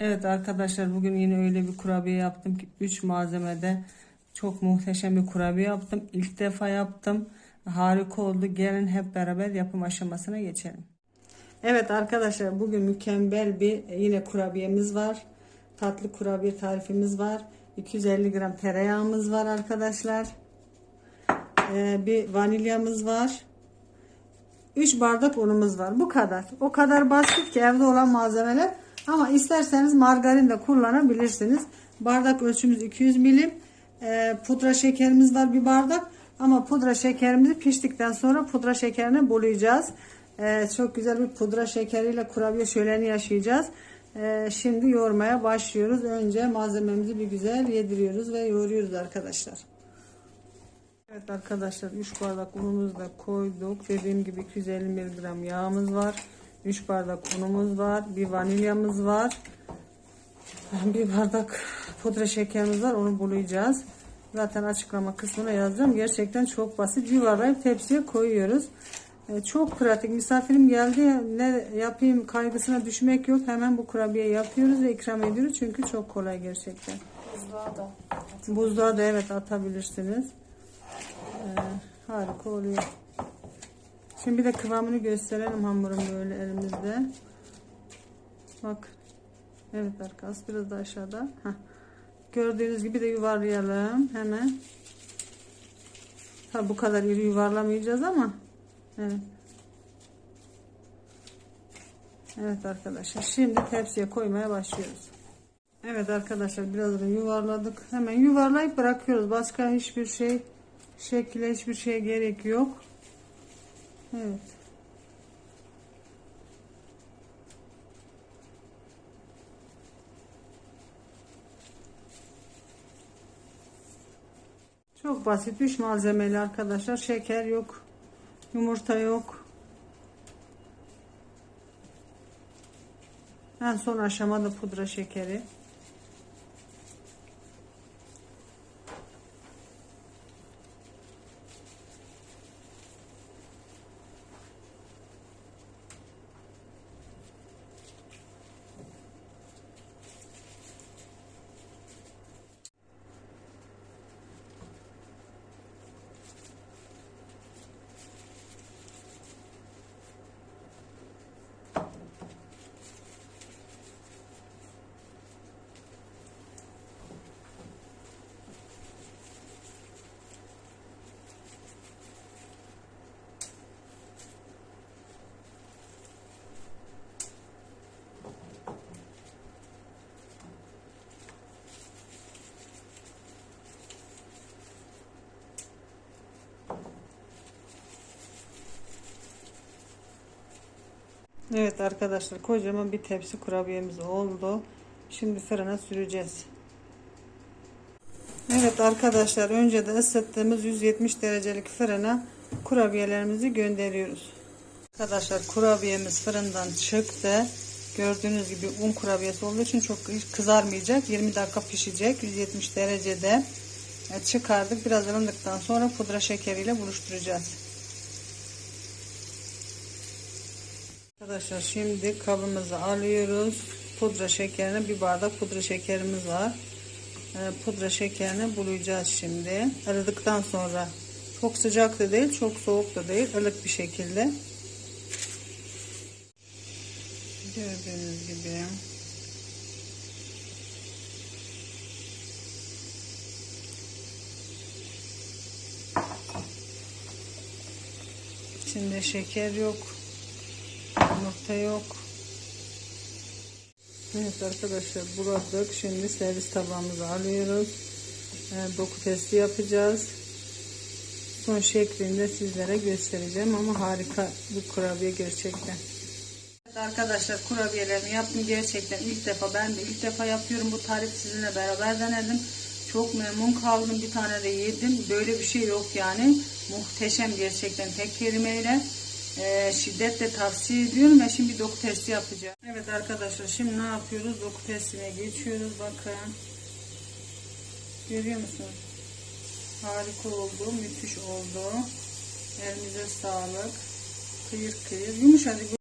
Evet arkadaşlar bugün yine öyle bir kurabiye yaptım ki 3 malzemede çok muhteşem bir kurabiye yaptım. İlk defa yaptım. Harika oldu. Gelin hep beraber yapım aşamasına geçelim. Evet arkadaşlar bugün mükemmel bir yine kurabiyemiz var. Tatlı kurabiye tarifimiz var. 250 gram tereyağımız var arkadaşlar. Ee, bir vanilyamız var. 3 bardak unumuz var. Bu kadar. O kadar basit ki evde olan malzemeler. Ama isterseniz margarin de kullanabilirsiniz. Bardak ölçümüz 200 milim. Ee, pudra şekerimiz var bir bardak. Ama pudra şekerimizi piştikten sonra pudra şekerini bulayacağız. Ee, çok güzel bir pudra şekeriyle kurabiye şöleni yaşayacağız. Ee, şimdi yoğurmaya başlıyoruz. Önce malzememizi bir güzel yediriyoruz ve yoğuruyoruz arkadaşlar. Evet arkadaşlar 3 bardak unumuzu da koyduk. Dediğim gibi 250 gram yağımız var. 3 bardak unumuz var. Bir vanilyamız var. Bir bardak pudra şekerimiz var. Onu bulayacağız. Zaten açıklama kısmına yazacağım. Gerçekten çok basit. Yuvarlayıp tepsiye koyuyoruz. Ee, Çok pratik. Misafirim geldi. Ne yapayım kaygısına düşmek yok. Hemen bu kurabiye yapıyoruz ve ikram ediyoruz. Çünkü çok kolay gerçekten. Buzluğa da. Buzluğa da evet atabilirsiniz. Ee, harika oluyor. Şimdi bir de kıvamını gösterelim hamurun böyle elimizde. Bak. Evet arkadaşlar biraz da aşağıda. Heh. Gördüğünüz gibi de yuvarlayalım hemen. Tabi bu kadar iri yuvarlamayacağız ama. Evet. Evet arkadaşlar şimdi tepsiye koymaya başlıyoruz. Evet arkadaşlar biraz da yuvarladık. Hemen yuvarlayıp bırakıyoruz. Başka hiçbir şey şekilde hiçbir şeye gerek yok. Evet. Çok basit üç malzemeli arkadaşlar. Şeker yok. Yumurta yok. En son aşamada pudra şekeri. Evet arkadaşlar kocaman bir tepsi kurabiyemiz oldu. Şimdi fırına süreceğiz. Evet arkadaşlar önce de ısıttığımız 170 derecelik fırına kurabiyelerimizi gönderiyoruz. Arkadaşlar kurabiyemiz fırından çıktı. Gördüğünüz gibi un kurabiyesi olduğu için çok kızarmayacak. 20 dakika pişecek 170 derecede. Çıkardık. Biraz ılındıktan sonra pudra şekeriyle buluşturacağız. Arkadaşlar şimdi kabımızı alıyoruz. Pudra şekerini bir bardak pudra şekerimiz var. Ee, pudra şekerini bulayacağız şimdi. Aradıktan sonra çok sıcak da değil, çok soğuk da değil, ılık bir şekilde. Gördüğünüz gibi. İçinde şeker yok. Yumurta yok. Evet arkadaşlar buladık. Şimdi servis tabağımızı alıyoruz. E, doku testi yapacağız. Son şeklinde sizlere göstereceğim ama harika bu kurabiye gerçekten. Evet arkadaşlar kurabiyelerimi yaptım gerçekten ilk defa ben de ilk defa yapıyorum bu tarif sizinle beraber denedim. Çok memnun kaldım bir tane de yedim. Böyle bir şey yok yani. Muhteşem gerçekten tek kelimeyle e, şiddetle tavsiye ediyorum ve şimdi doku testi yapacağım. Evet arkadaşlar şimdi ne yapıyoruz? Doku testine geçiyoruz. Bakın. Görüyor musunuz? Harika oldu. Müthiş oldu. Elinize sağlık. Kıyır kıyır. Yumuşacık.